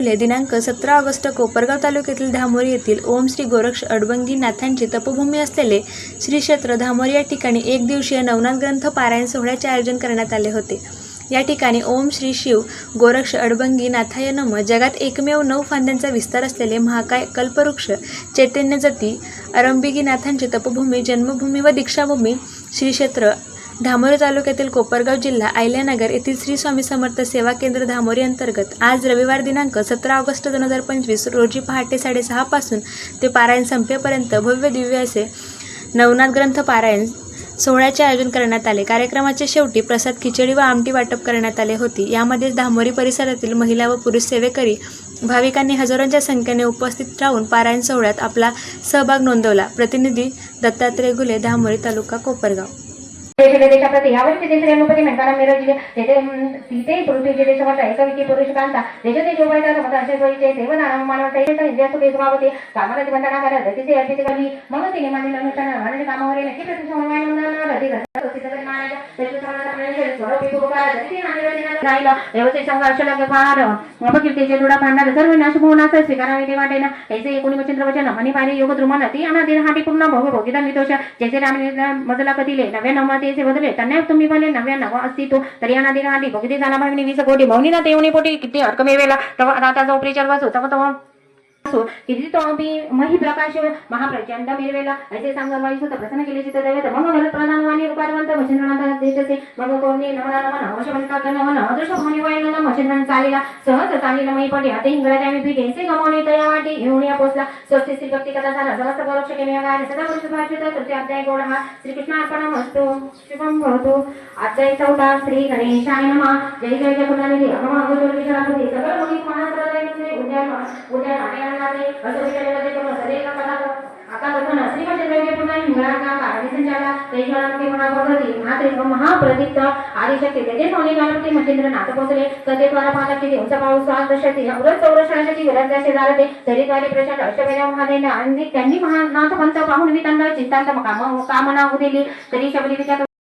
दिनांक सतरा ऑगस्ट कोपरगाव तालुक्यातील धामोरी येथील ओम श्री गोरक्ष अडबंगी नाथांची तपोभूमी असलेले श्री क्षेत्र धामोरी या ठिकाणी एक दिवसीय नवनाथ ग्रंथ पारायण सोहळ्याचे आयोजन करण्यात आले होते. या ठिकाणी ओम श्री शिव गोरक्ष अडबंगी नाथाय नम जगात एकमेव नऊ फांद्यांचा विस्तार असलेले महाकाय कल्पवृक्ष चैतन्य जती अरंबिगी नाथांची तपभूमी जन्मभूमी व दीक्षाभूमी श्री क्षेत्र धामोरी तालुक्यातील कोपरगाव जिल्हा आयल्यानगर येथील श्री स्वामी समर्थ सेवा केंद्र धामोरी अंतर्गत आज रविवार दिनांक सतरा ऑगस्ट दोन हजार पंचवीस रोजी पहाटे साडेसहापासून ते पारायण संपेपर्यंत भव्य दिव्य असे नवनाथ ग्रंथ पारायण सोहळ्याचे आयोजन करण्यात आले. कार्यक्रमाच्या शेवटी प्रसाद खिचडी व आमटी वाटप करण्यात आले होती. यामध्ये धामोरी परिसरातील महिला व पुरुष सेवेकरी भाविकांनी हजारोंच्या संख्येने उपस्थित राहून पारायण सोहळ्यात आपला सहभाग नोंदवला. प्रतिनिधी दत्तात्रय गुले धामोरी तालुका कोपरगाव. देशाच्या देशाप्रती यावर्षी देशाच्या अनुपती म्हणताना मिरजले तेथे तिथे पृथ्वीचे देशवंत एकविकी पुरुष कांता. देशाचे जोबाईचा समजा असे सोयीचे देवदान मानवता येत इंद्रिया सुखे स्वभावते कामाची वंदना करत तिथे अर्पित करी मग तिने मानलेलं अनुष्ठान मानले कामावर नक्की प्रतिसमन्वय रती व्यवस्थित संघर्ष लागे पार अपकीर्तीचे दुडा पाडणार सर्व नाश होण्याचा स्वीकारावे देवा देना ऐसे एकोणी वचन वचन मनी पाणी योग द्रुमन ती अनादी हाटी पूर्ण भोग भोगिता मितोष जैसे राम मजला कदिले नव्या नवमातेचे बदले त्यांना तुम्ही बोले नव्या नव अस्तित्व तरी अनादी हाटी भोगिते जाना भाविनी वीस कोटी मौनी ना तेवणी पोटी किती हरकमे वेला तव आता जो प्रिचर वाचो तव तव असो किती तो आम्ही मही प्रकाश महाप्रचंड मिळवेला असे सांगा वाईस सुद्धा प्रसन्न केले चित्त दैवत. मग भरत प्रधान वाणी रूपारवंत वचननाथ देतसे मग कोणी नमना नमन अवशवंतात नमन अदृश्य भावनी वय नम. वचन चालीला. सहज चालीला मही पडे आता इंग्रज आम्ही पीठे से गमवणे तया वाटे घेऊन या पोचला. स्वस्ती श्री भक्ती कथा झाला. समस्त परोक्ष केले गाय सदा पुरुष भाषित. तृतीय अध्याय गोड हा. श्रीकृष्ण अर्पण असतो शुभम भवतो. अध्याय चौदा श्री गणेशाय नमः. जय जय जय कुणाली अगम अगोदर विचारापती सगळ मुली महासराय उद्या उद्या नारायण नाट्यामध्ये असं विचारले करून सदैव कला आता कथन श्रीमंत द्रव्य पुन्हा हिंगळाचा कारणी संचाला तेजवानामध्ये म्हणा भगवती महाप्रदीप्त आदिशक्ती. तेजे सोनी गणपती नाथ पोचले कथेद्वारा पालकी देवचा पाऊस दशती अवरत शेजारते प्रचंड महादेव आणि त्यांनी महानाथ पंत पाहून मी त्यांना चिंतांत काम कामना दिली तरी शबरी विचार